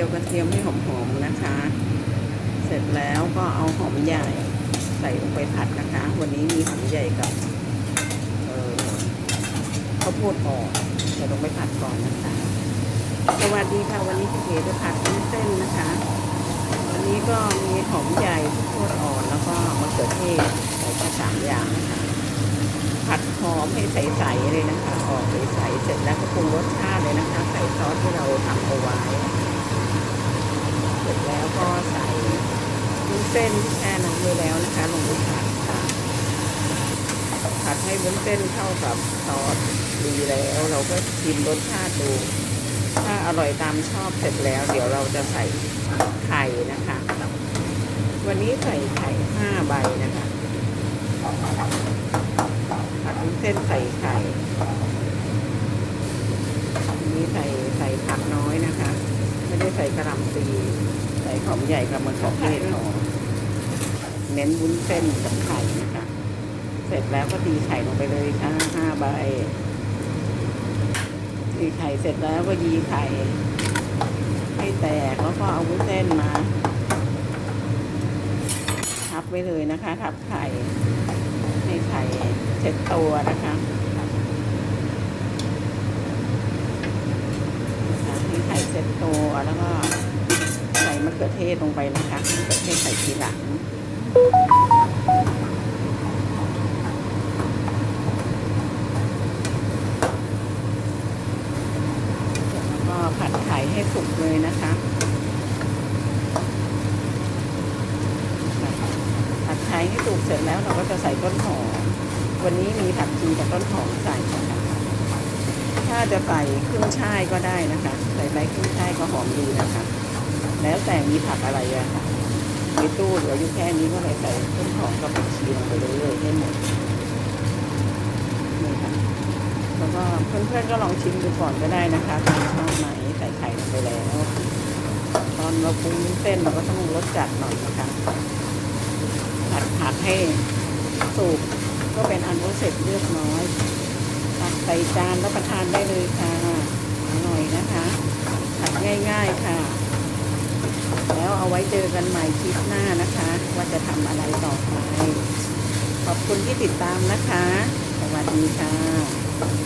ียวกระเทียมให้หอมๆนะคะ เสร็จแล้วก็เอาหอมใหญ่ใส่ลงไปผัดนะคะ วันนี้มีหอมใหญ่กับเข้าวโพดอ่อนใส่ลงไปผัดก่อนนะคะ สวัสดีค่ะ วันนี้พี่เก๋จะผัดวุ้นเส้นนะคะวันนี้ก็มีหอมใหญ่ข้าวโพดอ่อนแล้วก็มะเขือเทศใส่แค่สามอย่างนะคะผัดหอมให้ใสๆเลยนะคะ ออกใสๆเสร็จแล้วก็ปรุงรสชาติเลยนะคะ ใส่ซอสที่เราทำเอาไว้ เสร็จแล้วก็ใส่วุ้น เส้นที่แช่น้ำไว้แล้วนะคะลงไปผัดค่ะผัดให้วุ้นเส้นเข้ากับซอสดีแล้ว เราก็ชิมรสชาติดู ถ้าอร่อยตามชอบเสร็จแล้ว เดี๋ยวเราจะใส่ไข่นะคะ วันนี้ใส่ไข่ห้าใบนะคะผัดวุ้นเส้นใส่ไข่นนี้ใส่ใส่ผักน้อยนะคะ ไม่ได้ใส่กระหล่ำปีใส่หอมใหญ่กับมะเขือเทศหอม เน้นวุ้นเส้นกับไข่นะคะ เสร็จแล้วก็ตีไข่ลงไปเลยค่ะห้าใบตีไข่เสร็จแล้วก็ยีไข่ให้แตกแล้วก็เอาวุ้นเส้นมา ทับไว้เลยนะคะ ทับไข่ให้ไข่เช็ดตัวนะคะให้ไข่เช็ดตัวแล้วก็ใส่มะเขือเทศลงไปนะคะมะเขือเทศใส่ทีหลัง ก็ผัดไข่ให้สุกเลยนะคะผัดไข่ให้สุกเสร็จแล้วเราก็จะใส่ต้นหอมวันนี้มีผักชีกับต้นหอมใส่นะคะถ้าจะใส่ขึ้นช่ายก็ได้นะคะ ใส่ใบขึ้นช่ายก็หอมดีนะคะ แล้วแต่มีผักอะไรอะค่ะ ในตู้เหลืออยู่แค่นี้ก็เลยใส่ต้นหอมกับผักชีลงไปเลยๆให้หมดนี่ค่ะแล้วก็เพื่อนๆก็ลองชิมดูก่อนก็ได้นะคะทานชอบไหมใส่ไข่ลงไปแล้ว ตอนเราปรุงเส้นเราก็ต้องรสจัดหน่อยนะคะผัดผักให้สุกก็เป็นอันรู้เสร็จเรียบร้อยตักใส่จานแล้วประทานได้เลยค่ะอร่อยนะคะ ผัดง่ายๆค่ะ แล้วเอาไว้เจอกันใหม่คลิปหน้านะคะ ว่าจะทำอะไรต่อไป ขอบคุณที่ติดตามนะคะ สวัสดีค่ะ